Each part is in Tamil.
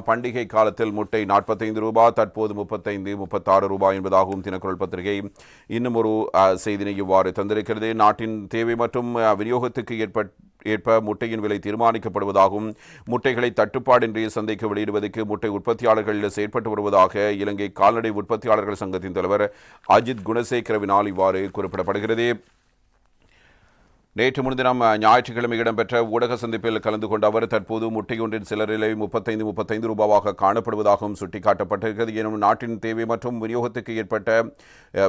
பண்டிகை காலத்தில் முட்டை நாற்பத்தைந்து ரூபாய் தற்போது முப்பத்தைந்து முப்பத்தாறு ரூபாய் என்பதாகவும் தினக்குரல் பத்திரிகை இன்னும் ஒரு செய்தினை இவ்வாறு தந்திருக்கிறது. நாட்டின் தேவை மற்றும் விநியோகத்துக்கு ஏற்பட் ஏற்ப முட்டையின் விலை தீர்மானிக்கப்படுவதாகவும் முட்டைகளை தட்டுப்பாடின்றி சந்தைக்கு வெளியிடுவதற்கு முட்டை உற்பத்தியாளர்கள் செயற்பட்டு வருவதாக இலங்கை கால்நடை உற்பத்தியாளர்கள் சங்கத்தின் தலைவர் அஜித் குணசேகரவினால் இவ்வாறு குறிப்பிடப்படுகிறது. நேற்று முன்தினம் ஞாயிற்றுக்கிழமை இடம்பெற்ற ஊடக சந்திப்பில் கலந்து கொண்ட அவர் தற்போது முட்டையொன்றின் சிலரிலை முப்பத்தைந்து முப்பத்தைந்து ரூபாவாக காணப்படுவதாகவும் சுட்டிக்காட்டப்பட்டிருக்கிறது. எனும் நாட்டின் தேவை மற்றும் விநியோகத்துக்கு ஏற்பட்ட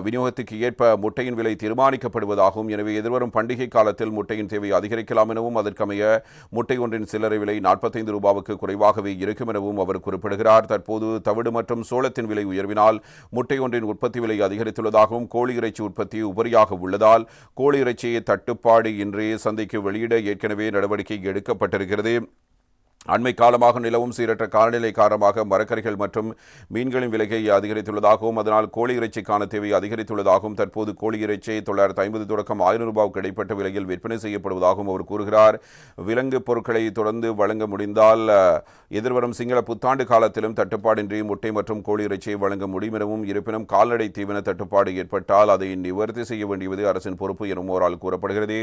விநியோகத்துக்கு ஏற்ப முட்டையின் விலை தீர்மானிக்கப்படுவதாகவும் எனவே எதிர்வரும் பண்டிகை காலத்தில் முட்டையின் தேவை அதிகரிக்கலாம் எனவும் அதற்கமைய முட்டை ஒன்றின் சில்லறை விலை நாற்பத்தைந்து ரூபாவுக்கு குறைவாகவே இருக்கும் எனவும் அவர் குறிப்பிடுகிறார். தற்போது தவிடு மற்றும் சோளத்தின் விலை உயர்வினால் முட்டை ஒன்றின் உற்பத்தி விலை அதிகரித்துள்ளதாகவும் கோழி இறைச்சி உற்பத்தி உபரியாக உள்ளதால் கோழி இறைச்சியை தட்டுப்பாடு இன்றைய சந்தைக்கு வெளியிட ஏற்கனவே நடவடிக்கை எடுக்கப்பட்டிருக்கிறது. அண்மை காலமாக நிலவும் சீரற்ற காலநிலை காரணமாக மரக்கறிகள் மற்றும் மீன்களின் விலையை அதிகரித்துள்ளதாகவும் அதனால் கோழி இறைச்சிக்கான தேவை அதிகரித்துள்ளதாகவும் தற்போது கோழி இறைச்சி தொள்ளாயிரத்து ஐம்பது தொடக்கம் ஆயிரம் ரூபாய்க்கு இடைப்பட்ட விலையில் விற்பனை செய்யப்படுவதாகவும் அவர் கூறுகிறார். விலங்கு பொருட்களை தொடர்ந்து வழங்க முடிந்தால் எதிர்வரும் சிங்கள புத்தாண்டு காலத்திலும் தட்டுப்பாடின்றி முட்டை மற்றும் கோழி இறைச்சியை வழங்க முடியும் எனவும் இருப்பினும் கால்நடை தீவன தட்டுப்பாடு ஏற்பட்டால் அதை நிவர்த்தி செய்ய வேண்டியது அரசின் பொறுப்பு எனும் ஓரால் கூறப்படுகிறது.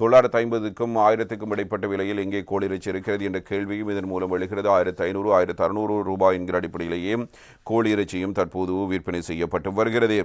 தொள்ளாயிரத்து ஐம்பதுக்கும் ஆயிரத்துக்கும் இடைப்பட்ட விலையில் எங்கே கோழி இறைச்சி இருக்கிறது என்ற கேள்வி கேள்வியும் இதன் மூலம் எழுகிறது ஆயிரத்து ஐநூறு ஆயிரத்து அறுநூறு ரூபாய் என்கிற அடிப்படையிலேயே கோழி இறைச்சியும் தற்போது விற்பனை செய்யப்பட்டு வருகிறது.